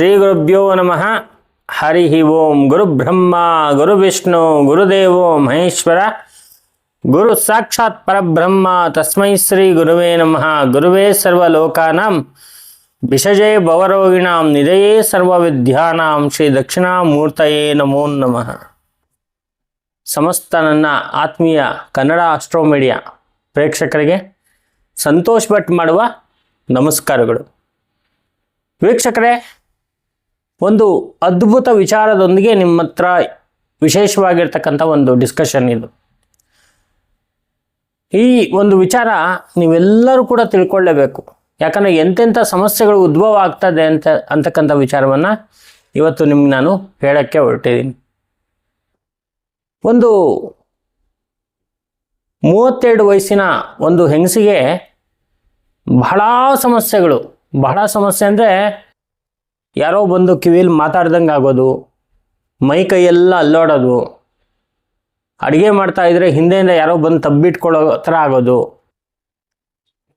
ಶ್ರೀ ಗುರುಭ್ಯೋ ನಮಃ. ಹರಿ ಓಂ ಗುರು ಬ್ರಹ್ಮ, ಗುರು ವಿಷ್ಣು ಗುರುದೇವೋ ಮಹೇಶ್ವರ. ಗುರು ಸಾಕ್ಷಾತ್ ಪರಬ್ರಹ್ಮ, ತಸ್ಮೈ ಶ್ರೀ ಗುರುವೇ ನಮಃ. ಗುರುವೇ ಸರ್ವಲೋಕಾನಾಂ, ವಿಷಜೇ ಭವರೋಗಿಣಾಂ ನಿಧಯೇ ಸರ್ವವಿದ್ಯಾನಾಂ, ಶ್ರೀ ದಕ್ಷಿಣಾಮೂರ್ತಯೇ ನಮೋ ನಮಃ. ಸಮಸ್ತ ನನ್ನ ಆತ್ಮೀಯ ಕನ್ನಡ ಆಸ್ಟ್ರೋಮೀಡಿಯಾ ಪ್ರೇಕ್ಷಕರಿಗೆ ಸಂತೋಷ್ ಭಟ್ ಮಾಡುವ ನಮಸ್ಕಾರಗಳು. ವೀಕ್ಷಕರೇ ಒಂದು ಅದ್ಭುತ ವಿಚಾರದೊಂದಿಗೆ ನಿಮ್ಮ ಹತ್ರ ವಿಶೇಷವಾಗಿರ್ತಕ್ಕಂಥ ಒಂದು ಡಿಸ್ಕಷನ್ ಇದು. ಈ ಒಂದು ವಿಚಾರ ನೀವೆಲ್ಲರೂ ಕೂಡ ತಿಳ್ಕೊಳ್ಳೇಬೇಕು. ಯಾಕಂದರೆ ಎಂತೆಂಥ ಸಮಸ್ಯೆಗಳು ಉದ್ಭವ ಆಗ್ತದೆ ಅಂತ, ಅಂತಕ್ಕಂಥ ವಿಚಾರವನ್ನು ಇವತ್ತು ನಿಮ್ಗೆ ನಾನು ಹೇಳೋಕ್ಕೆ ಹೊರಟಿದ್ದೀನಿ. ಒಂದು ಮೂವತ್ತೆರಡು ವಯಸ್ಸಿನ ಒಂದು ಹೆಂಗಸಿಗೆ ಬಹಳ ಸಮಸ್ಯೆಗಳು. ಬಹಳ ಸಮಸ್ಯೆ ಅಂದರೆ ಯಾರೋ ಬಂದು ಕಿವಿಲಿ ಮಾತಾಡ್ದಂಗೆ ಆಗೋದು, ಮೈ ಕೈಯೆಲ್ಲ ಅಲ್ಲೋಡೋದು, ಅಡುಗೆ ಮಾಡ್ತಾ ಇದ್ರೆ ಹಿಂದೆಯಿಂದ ಯಾರೋ ಬಂದು ತಬ್ಬಿಟ್ಕೊಳ್ಳೋ ಥರ ಆಗೋದು,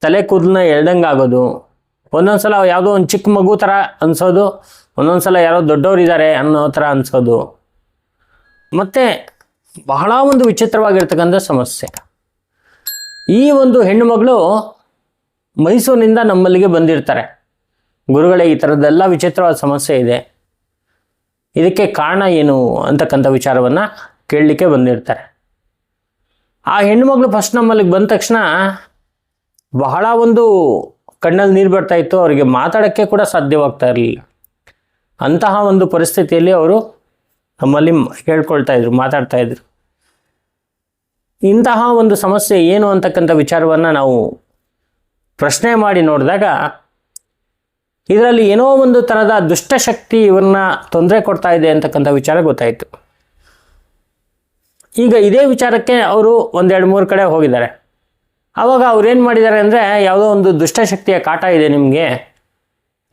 ತಲೆ ಕೂದಲನ್ನ ಎಳ್ದಂಗೆ ಆಗೋದು. ಒಂದೊಂದ್ಸಲ ಯಾವುದೋ ಒಂದು ಚಿಕ್ಕ ಮಗು ಥರ ಅನ್ಸೋದು, ಒಂದೊಂದ್ಸಲ ಯಾರೋ ದೊಡ್ಡವರಿದ್ದಾರೆ ಅನ್ನೋ ಥರ ಅನ್ಸೋದು. ಮತ್ತು ಬಹಳ ಒಂದು ವಿಚಿತ್ರವಾಗಿರ್ತಕ್ಕಂಥ ಸಮಸ್ಯೆ. ಈ ಒಂದು ಹೆಣ್ಣು ಮಗಳು ಮೈಸೂರಿನಿಂದ ನಮ್ಮಲ್ಲಿಗೆ ಬಂದಿರ್ತಾರೆ. ಗುರುಗಳೇ, ಈ ಥರದ್ದೆಲ್ಲ ವಿಚಿತ್ರವಾದ ಸಮಸ್ಯೆ ಇದೆ. ಇದಕ್ಕೆ ಕಾರಣ ಏನು ಅಂತಕ್ಕಂಥ ವಿಚಾರವನ್ನು ಕೇಳಲಿಕ್ಕೆ ಬಂದಿರ್ತಾರೆ. ಆ ಹೆಣ್ಣುಮಗಳು ಫಸ್ಟ್ ನಮ್ಮಲ್ಲಿಗೆ ಬಂದ ತಕ್ಷಣ ಬಹಳ ಒಂದು ಕಣ್ಣಲ್ಲಿ ನೀರು ಬರ್ತಾ ಇತ್ತು. ಅವರಿಗೆ ಮಾತಾಡೋಕ್ಕೆ ಕೂಡ ಸಾಧ್ಯವಾಗ್ತಾ ಇರಲಿಲ್ಲ. ಅಂತಹ ಒಂದು ಪರಿಸ್ಥಿತಿಯಲ್ಲಿ ಅವರು ನಮ್ಮಲ್ಲಿ ಹೇಳ್ಕೊಳ್ತಾ ಇದ್ರು, ಮಾತಾಡ್ತಾ ಇದ್ರು. ಇಂತಹ ಒಂದು ಸಮಸ್ಯೆ ಏನು ಅಂತಕ್ಕಂಥ ವಿಚಾರವನ್ನು ನಾವು ಪ್ರಶ್ನೆ ಮಾಡಿ ನೋಡಿದಾಗ ಇದರಲ್ಲಿ ಏನೋ ಒಂದು ಥರದ ದುಷ್ಟಶಕ್ತಿ ಇವ್ರನ್ನ ತೊಂದರೆ ಕೊಡ್ತಾ ಇದೆ ಅಂತಕ್ಕಂಥ ವಿಚಾರ ಗೊತ್ತಾಯಿತು. ಈಗ ಇದೇ ವಿಚಾರಕ್ಕೆ ಅವರು ಒಂದೆರಡು ಮೂರು ಕಡೆ ಹೋಗಿದ್ದಾರೆ. ಆವಾಗ ಅವ್ರೇನು ಮಾಡಿದ್ದಾರೆ ಅಂದರೆ ಯಾವುದೋ ಒಂದು ದುಷ್ಟಶಕ್ತಿಯ ಕಾಟ ಇದೆ ನಿಮಗೆ,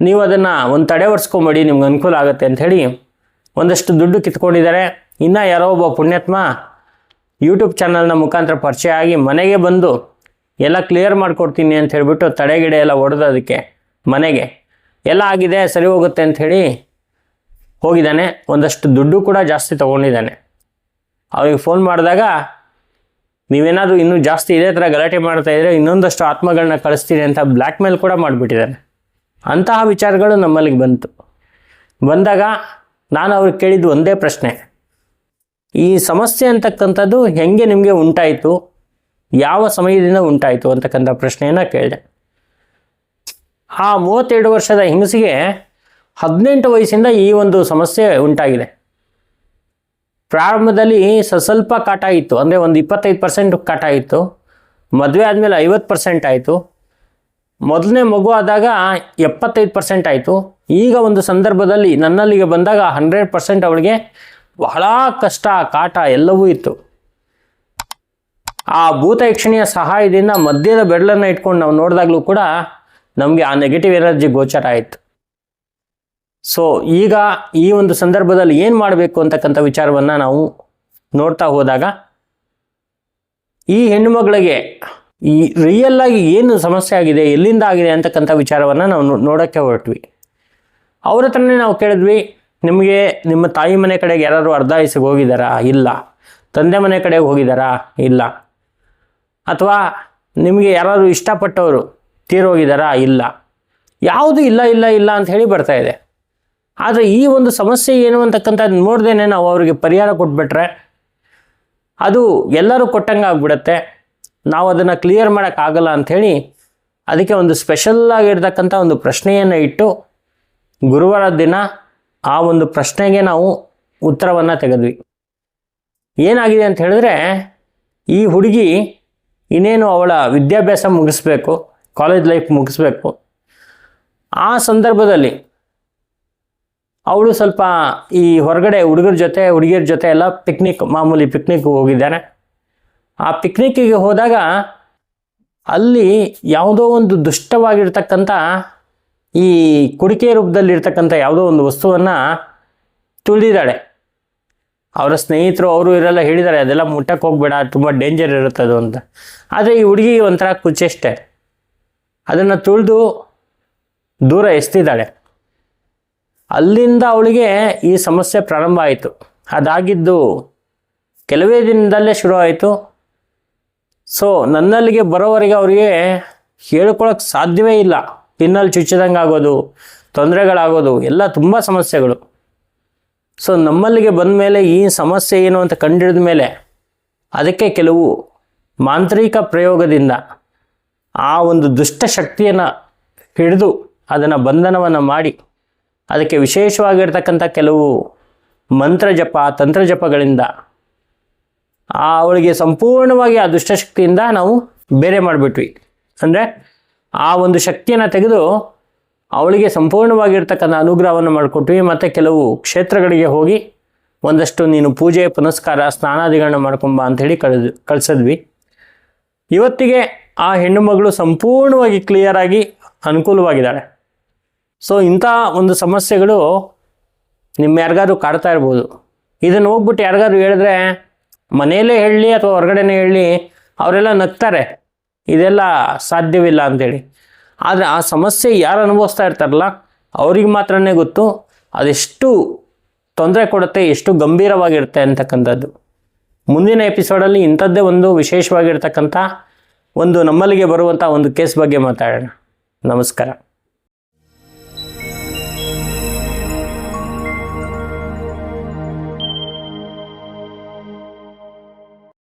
ನೀವು ಅದನ್ನು ಒಂದು ತಡೆ ಒರೆಸ್ಕೊಂಬೇಡಿ, ನಿಮ್ಗೆ ಅನುಕೂಲ ಆಗುತ್ತೆ ಅಂಥೇಳಿ ಒಂದಷ್ಟು ದುಡ್ಡು ಕಿತ್ಕೊಂಡಿದ್ದಾರೆ. ಇನ್ನು ಯಾರೋ ಒಬ್ಬ ಪುಣ್ಯಾತ್ಮ ಯೂಟ್ಯೂಬ್ ಚಾನಲ್ನ ಮುಖಾಂತರ ಪರಿಚಯ ಆಗಿ ಮನೆಗೆ ಬಂದು, ಎಲ್ಲ ಕ್ಲಿಯರ್ ಮಾಡಿಕೊಡ್ತೀನಿ ಅಂತ ಹೇಳಿಬಿಟ್ಟು ತಡೆಗಿಡೆ ಎಲ್ಲ ಹೊಡೆದು ಅದಕ್ಕೆ ಮನೆಗೆ ಎಲ್ಲ ಆಗಿದೆ, ಸರಿ ಹೋಗುತ್ತೆ ಅಂಥೇಳಿ ಹೋಗಿದ್ದಾನೆ. ಒಂದಷ್ಟು ದುಡ್ಡು ಕೂಡ ಜಾಸ್ತಿ ತೊಗೊಂಡಿದ್ದಾನೆ. ಅವ್ರಿಗೆ ಫೋನ್ ಮಾಡಿದಾಗ, ನೀವೇನಾದರೂ ಇನ್ನೂ ಜಾಸ್ತಿ ಇದೇ ಥರ ಗಲಾಟೆ ಮಾಡ್ತಾ ಇದ್ರೆ ಇನ್ನೊಂದಷ್ಟು ಆತ್ಮಗಳನ್ನ ಕಳಿಸ್ತೀನಿ ಅಂತ ಬ್ಲ್ಯಾಕ್ ಮೇಲ್ ಕೂಡ ಮಾಡಿಬಿಟ್ಟಿದ್ದಾನೆ. ಅಂತಹ ವಿಚಾರಗಳು ನಮ್ಮಲ್ಲಿಗೆ ಬಂತು. ಬಂದಾಗ ನಾನು ಅವ್ರಿಗೆ ಕೇಳಿದ್ದು ಒಂದೇ ಪ್ರಶ್ನೆ. ಈ ಸಮಸ್ಯೆ ಅಂತಕ್ಕಂಥದ್ದು ಹೆಂಗೆ ನಿಮಗೆ ಉಂಟಾಯಿತು? ಯಾವ ಸಮಯದಿಂದ ಉಂಟಾಯಿತು ಅಂತಕ್ಕಂಥ ಪ್ರಶ್ನೆಯನ್ನು ಕೇಳಿದೆ. ಆ ಮೂವತ್ತೆರಡು ವರ್ಷದ ಹೆಂಗಸಿಗೆ ಹದಿನೆಂಟು ವಯಸ್ಸಿಂದ ಈ ಒಂದು ಸಮಸ್ಯೆ ಉಂಟಾಗಿದೆ. ಪ್ರಾರಂಭದಲ್ಲಿ ಸ್ವಲ್ಪ ಕಾಟ ಇತ್ತು, ಅಂದರೆ ಒಂದು ಇಪ್ಪತ್ತೈದು ಪರ್ಸೆಂಟ್ ಕಾಟ ಇತ್ತು, ಮದುವೆ ಆದಮೇಲೆ ಐವತ್ತು ಪರ್ಸೆಂಟ್ ಆಯಿತು, ಮೊದಲನೇ ಮಗು ಆದಾಗ ಎಪ್ಪತ್ತೈದು ಪರ್ಸೆಂಟ್ ಆಯಿತು. ಈಗ ಒಂದು ಸಂದರ್ಭದಲ್ಲಿ ನನ್ನಲ್ಲಿಗೆ ಬಂದಾಗ ಹಂಡ್ರೆಡ್ ಪರ್ಸೆಂಟ್ ಅವಳಿಗೆ ಬಹಳ ಕಷ್ಟ, ಕಾಟ ಎಲ್ಲವೂ ಇತ್ತು. ಆ ಭೂತ ಯಕ್ಷಣೀಯ ಸಹಾಯದಿಂದ ಮಧ್ಯದ ಬೆರಳನ್ನು ಇಟ್ಕೊಂಡು ನಾವು ನೋಡಿದಾಗಲೂ ಕೂಡ ನಮಗೆ ಆ ನೆಗೆಟಿವ್ ಎನರ್ಜಿ ಗೋಚರ ಆಯಿತು. ಸೊ ಈಗ ಈ ಒಂದು ಸಂದರ್ಭದಲ್ಲಿ ಏನು ಮಾಡಬೇಕು ಅಂತಕ್ಕಂಥ ವಿಚಾರವನ್ನು ನಾವು ನೋಡ್ತಾ ಹೋದಾಗ, ಈ ಹೆಣ್ಣುಮಗಳಿಗೆ ಈ ರಿಯಲ್ ಆಗಿ ಏನು ಸಮಸ್ಯೆ ಆಗಿದೆ, ಎಲ್ಲಿಂದ ಆಗಿದೆ ಅಂತಕ್ಕಂಥ ವಿಚಾರವನ್ನು ನಾವು ನೋಡೋಕ್ಕೆ ಹೊರಟ್ವಿ. ಅವ್ರ ಹತ್ರನೇ ನಾವು ಕೇಳಿದ್ವಿ, ನಿಮಗೆ ನಿಮ್ಮ ತಾಯಿ ಮನೆ ಕಡೆಗೆ ಯಾರಾದರೂ ಅರ್ಧ ವಯಸ್ಸಿಗೆ ಹೋಗಿದ್ದಾರಾ ಇಲ್ಲ. ತಂದೆ ಮನೆ ಕಡೆಗೆ ಹೋಗಿದ್ದಾರಾ ಇಲ್ಲ. ಅಥವಾ ನಿಮಗೆ ಯಾರಾದರೂ ಇಷ್ಟಪಟ್ಟವರು ತೀರೋಗಿದ್ದಾರಾ ಇಲ್ಲ. ಯಾವುದು ಇಲ್ಲ ಇಲ್ಲ ಇಲ್ಲ ಅಂತ ಹೇಳಿ ಬರ್ತಾ ಇದೆ. ಆದರೆ ಈ ಒಂದು ಸಮಸ್ಯೆ ಏನು ಅಂತಕ್ಕಂಥದ್ದು ನೋಡ್ದೇನೆ ನಾವು ಅವರಿಗೆ ಪರಿಹಾರ ಕೊಟ್ಬಿಟ್ರೆ ಅದು ಎಲ್ಲರೂ ಕೊಟ್ಟಂಗೆ ಆಗ್ಬಿಡತ್ತೆ. ನಾವು ಅದನ್ನು ಕ್ಲಿಯರ್ ಮಾಡೋಕ್ಕಾಗಲ್ಲ ಅಂಥೇಳಿ ಅದಕ್ಕೆ ಒಂದು ಸ್ಪೆಷಲ್ ಆಗಿರ್ತಕ್ಕಂಥ ಒಂದು ಪ್ರಶ್ನೆಯನ್ನು ಇಟ್ಟು ಗುರುವಾರ ದಿನ ಆ ಒಂದು ಪ್ರಶ್ನೆಗೆ ನಾವು ಉತ್ತರವನ್ನು ತೆಗೆದ್ವಿ. ಏನಾಗಿದೆ ಅಂತ ಹೇಳಿದ್ರೆ ಈ ಹುಡುಗಿ ಇನ್ನೇನು ಅವಳ ವಿದ್ಯಾಭ್ಯಾಸ ಮುಗಿಸ್ಬೇಕು? ಕಾಲೇಜ್ ಲೈಫ್ ಮುಗಿಸ್ಬೇಕು. ಆ ಸಂದರ್ಭದಲ್ಲಿ ಅವಳು ಸ್ವಲ್ಪ ಈ ಹೊರಗಡೆ ಹುಡುಗರ ಜೊತೆ, ಹುಡುಗಿಯರ ಜೊತೆ ಎಲ್ಲ ಪಿಕ್ನಿಕ್ ಮಾಮೂಲಿ ಪಿಕ್ನಿಕ್ ಹೋಗಿದ್ದಾನೆ. ಆ ಪಿಕ್ನಿಕ್ಕಿಗೆ ಹೋದಾಗ ಅಲ್ಲಿ ಯಾವುದೋ ಒಂದು ದುಷ್ಟವಾಗಿರ್ತಕ್ಕಂಥ ಈ ಕುಡಿಕೆ ರೂಪದಲ್ಲಿರ್ತಕ್ಕಂಥ ಯಾವುದೋ ಒಂದು ವಸ್ತುವನ್ನು ತುಳಿದಿದ್ದಾಳೆ. ಅವರ ಸ್ನೇಹಿತರು, ಅವರು ಇವರೆಲ್ಲ ಹೇಳಿದ್ದಾರೆ, ಅದೆಲ್ಲ ಮುಟ್ಟಕ್ಕೆ ಹೋಗ್ಬೇಡ, ತುಂಬ ಡೇಂಜರ್ ಇರುತ್ತೆ ಅದು ಅಂತ. ಆದರೆ ಈ ಹುಡುಗಿಗೆ ಒಂಥರ ಕುಚೇಷ್ಟೆ. ಅದನ್ನು ತುಳಿದು ದೂರ ಎಸ್ತಿದ್ದಾಳೆ. ಅಲ್ಲಿಂದ ಅವಳಿಗೆ ಈ ಸಮಸ್ಯೆ ಪ್ರಾರಂಭ ಆಯಿತು. ಅದಾಗಿದ್ದು ಕೆಲವೇ ದಿನದಲ್ಲೇ ಶುರು ಆಯಿತು ಸೊ ನನ್ನಲ್ಲಿಗೆ ಬರೋವರೆಗೆ ಅವರಿಗೆ ಹೇಳ್ಕೊಳಕ್ಕೆ ಸಾಧ್ಯವೇ ಇಲ್ಲ. ಪಿನ್ನಲ್ಲಿ ಚುಚ್ಚಿದಂಗೆ ಆಗೋದು, ತೊಂದರೆಗಳಾಗೋದು, ಎಲ್ಲ ತುಂಬ ಸಮಸ್ಯೆಗಳು. ಸೊ ನಮ್ಮಲ್ಲಿಗೆ ಬಂದ ಮೇಲೆ ಈ ಸಮಸ್ಯೆ ಏನು ಅಂತ ಕಂಡಿಡಿದ ಮೇಲೆ ಅದಕ್ಕೆ ಕೆಲವು ಮಾಂತ್ರಿಕ ಪ್ರಯೋಗದಿಂದ ಆ ಒಂದು ದುಷ್ಟ ಶಕ್ತಿಯನ್ನು ಹಿಡಿದು ಅದನ್ನು ಬಂಧನವನ್ನು ಮಾಡಿ ಅದಕ್ಕೆ ವಿಶೇಷವಾಗಿರ್ತಕ್ಕಂಥ ಕೆಲವು ಮಂತ್ರ ಜಪ, ತಂತ್ರ ಜಪಗಳಿಂದ ಆ ಅವಳಿಗೆ ಸಂಪೂರ್ಣವಾಗಿ ಆ ದುಷ್ಟಶಕ್ತಿಯಿಂದ ನಾವು ಬೇರೆ ಮಾಡಿಬಿಟ್ವಿ. ಅಂದರೆ ಆ ಒಂದು ಶಕ್ತಿಯನ್ನು ತೆಗೆದು ಅವಳಿಗೆ ಸಂಪೂರ್ಣವಾಗಿರ್ತಕ್ಕಂಥ ಅನುಗ್ರಹವನ್ನು ಮಾಡಿಕೊಟ್ವಿ. ಮತ್ತು ಕೆಲವು ಕ್ಷೇತ್ರಗಳಿಗೆ ಹೋಗಿ ಒಂದಷ್ಟು ನೀನು ಪೂಜೆ, ಪುನಸ್ಕಾರ, ಸ್ನಾನಾದಿಗಳನ್ನ ಮಾಡ್ಕೊಂಬ ಅಂಥೇಳಿ ಕಳೆದು, ಕಳಿಸಿದ್ವಿ. ಇವತ್ತಿಗೆ ಆ ಹೆಣ್ಣು ಮಗಳು ಸಂಪೂರ್ಣವಾಗಿ ಕ್ಲಿಯರಾಗಿ ಅನುಕೂಲವಾಗಿದ್ದಾಳೆ. ಸೊ ಇಂಥ ಒಂದು ಸಮಸ್ಯೆಗಳು ನಿಮ್ಮ ಯಾರಿಗಾದ್ರೂ ಕಾಡ್ತಾ ಇರ್ಬೋದು. ಇದನ್ನು ಹೋಗ್ಬಿಟ್ಟು ಯಾರಿಗಾದ್ರು ಹೇಳಿದ್ರೆ ಮನೆಯಲ್ಲೇ ಹೇಳಲಿ ಅಥವಾ ಹೊರಗಡೆನೇ ಹೇಳಿ ಅವರೆಲ್ಲ ನಗ್ತಾರೆ. ಇದೆಲ್ಲ ಸಾಧ್ಯವಿಲ್ಲ ಅಂತೇಳಿ. ಆದರೆ ಆ ಸಮಸ್ಯೆ ಯಾರು ಅನುಭವಿಸ್ತಾ ಇರ್ತಾರಲ್ಲ, ಅವ್ರಿಗೆ ಮಾತ್ರನೇ ಗೊತ್ತು, ಅದೆಷ್ಟು ತೊಂದರೆ ಕೊಡುತ್ತೆ, ಎಷ್ಟು ಗಂಭೀರವಾಗಿರುತ್ತೆ ಅಂತಕ್ಕಂಥದ್ದು. ಮುಂದಿನ ಎಪಿಸೋಡಲ್ಲಿ ಇಂಥದ್ದೇ ಒಂದು ವಿಶೇಷವಾಗಿರ್ತಕ್ಕಂಥ ಒಂದು ನಮ್ಮಲ್ಲಿಗೆ ಬರುವಂಥ ಒಂದು ಕೇಸ್ ಬಗ್ಗೆ ಮಾತಾಡೋಣ. ನಮಸ್ಕಾರ.